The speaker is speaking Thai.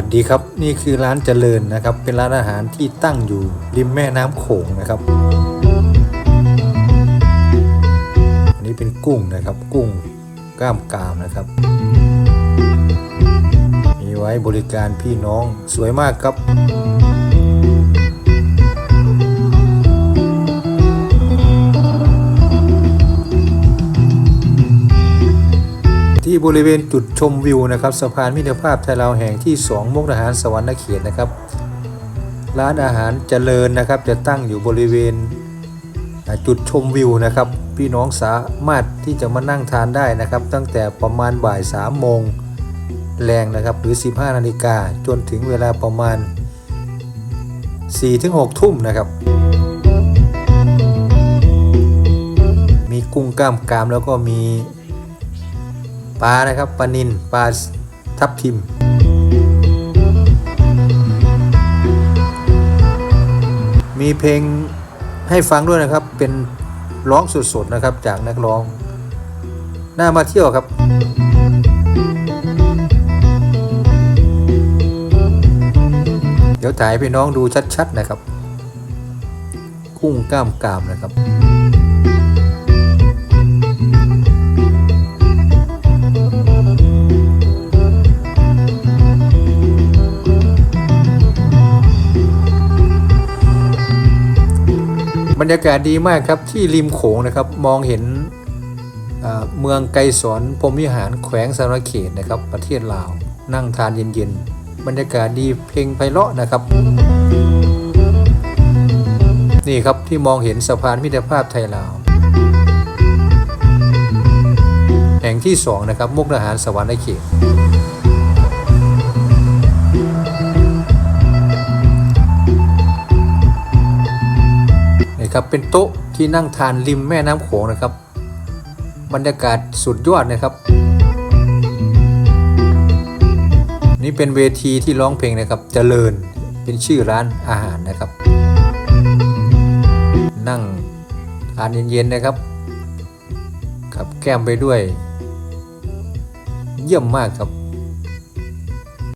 วัสดีครับ นี่คือร้านเจริญนะครับ เป็นร้านอาหารที่ตั้งอยู่ริมแม่น้ำโขงนะครับอันนี้เป็นกุ้งนะครับ กุ้งกล้ามกามนะครับ มีไว้บริการพี่น้องสวยมากครับ ที่บริเวณจุดชมวิวนะครับสะพานมิตรภาพไทยลาวแห่งที่ 2มุกดาหารสวรรค์เขตนะครับ ร้านอาหารเจริญนะครับ จะตั้งอยู่บริเวณจุดชมวิวนะครับ พี่น้องสามารถที่จะมานั่งทานได้นะครับ ตั้งแต่ประมาณบ่าย3โมงแรงนะครับหรือ 15 นาฬิกาจนถึงเวลาประมาณ 4-6 ทุ่มนะครับ มีกุ้งกล้ามกรามแล้วก็มี ปลานะครับปลานินปลาทับทิม มีเพลงให้ฟังด้วยนะครับ เป็นร้องสดๆนะครับจากนักร้อง น่ามาเที่ยวครับเดี๋ยวถ่ายพี่น้องดูชัดๆนะครับ กุ้งกล้ามกรามนะครับ บรรยากาศดีมากครับที่ริมโขงนะครับมองเห็นเมืองไกรสอนพรมวิหารแขวงสารเขตนะครับ ประเทศลาว นั่งทานเย็นๆ บรรยากาศดีเพลงไพเราะนะครับ นี่ครับที่มองเห็นสะพานมิตรภาพไทยลาว แห่งที่ 2 นะครับ มุกดาหารสวรรค์เขต ครับเป็นโต๊ะที่นั่งทานริมแม่น้ำโขงนะครับ บรรยากาศสุดยอดนะครับ นี่เป็นเวทีที่ร้องเพลงนะครับเจริญเป็นชื่อร้านอาหารนะครับ นั่งทานเย็นๆนะครับกับแก้มไปด้วย เยี่ยมมากครับ